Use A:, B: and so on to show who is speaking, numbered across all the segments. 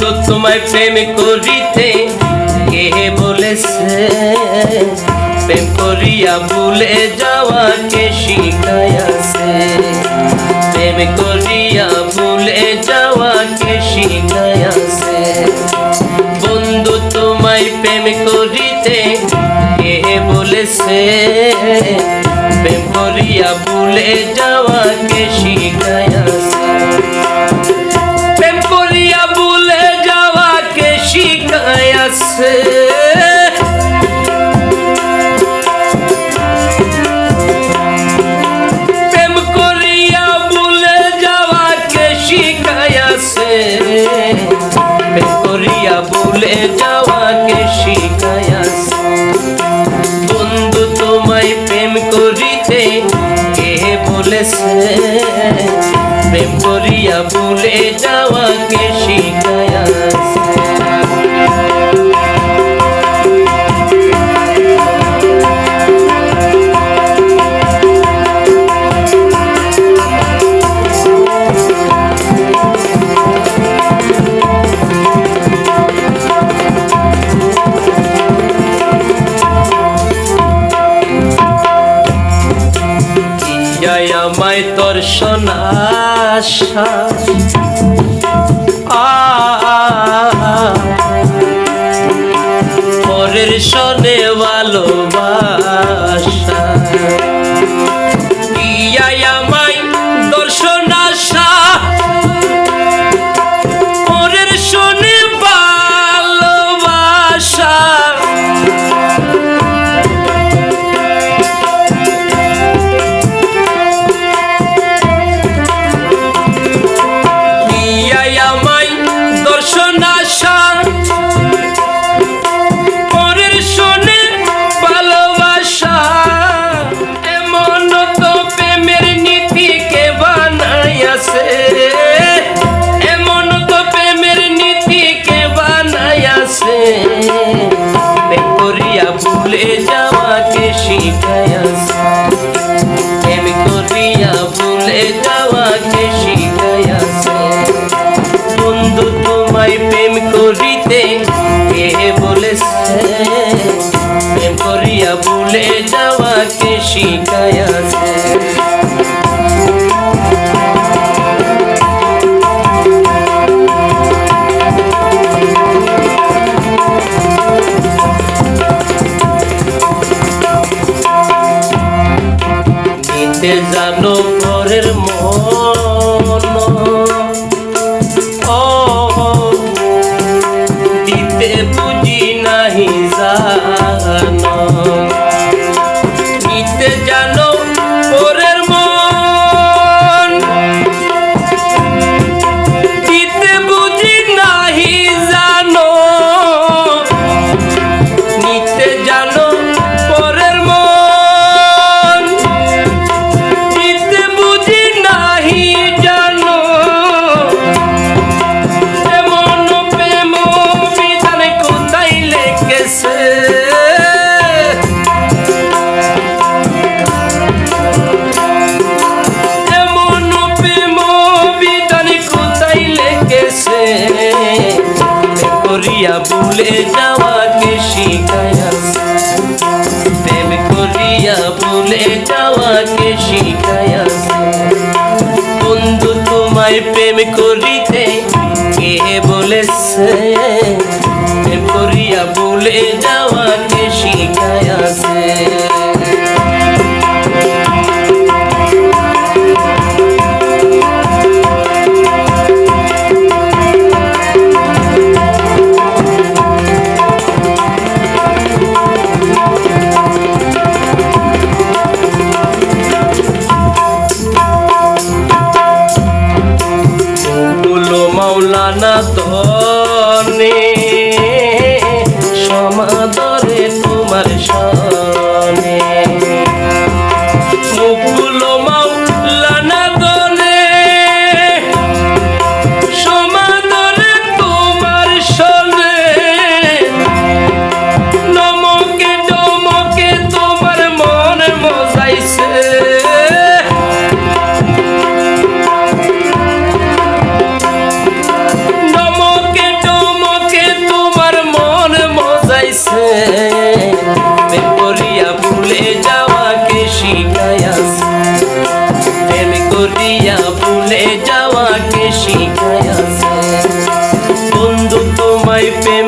A: বন্ধু তোমায় প্রেম করিতে কে বলেছে, প্রেম করিয়া ভুলে যাওয়াকে শিখাইয়াছে। প্রেম করিয়া ভুলে যাওয়াকে শিখাইয়াছে। বন্ধু তোমায় প্রেম করিতে কে বলেছে, প্রেম করিয়া ভুলে যাওয়াকে শিখায়াস বন্ধু তোমায় প্রেম করিতে কে বলেছে? প্রেম করিয়া ভুলে যাওয়াকে শিখাইয়াছে আমায় তোর সোনাশা পরের সনে ভুলে যাওয়াকে শিখাইয়াছে নিতে জানো পরের মন করিয়া ভুলে যাওয়াকে শিখাইয়াছে প্রেম করিয়া ভুলে যাওয়াকে শিখাইয়াছে বন্ধু, তোমায় প্রেম করিতে কে বলেছে? প্রেম করিয়া ভুলে যাওয়াকে শিখাইয়াছে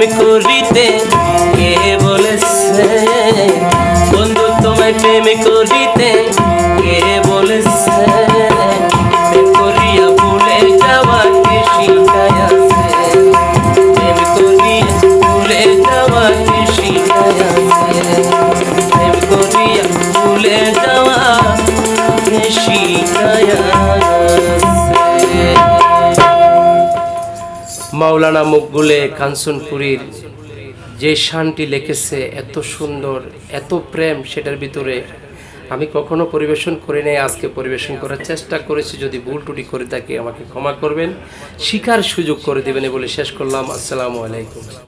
A: প্রেম করিতে কে বলেছে? বন্ধু, তোমায় প্রেম করিতে কে বলেছে? প্রেম করিয়া ভুলে যাওয়া শিখাইয়া মাওলানা মুকগুলে কাঞ্চনপুরীর যে শানটি লেখেছে, এত সুন্দর, এত প্রেম সেটার ভিতরে আমি কখনো পরিবেশন করি নাই, আজকে পরিবেশন করার চেষ্টা করেছি। যদি ভুল টুটি করে থাকি আমাকে ক্ষমা করবেন, শিকার সুযোগ করে দেবেন বলে শেষ করলাম। আসসালামু আলাইকুম।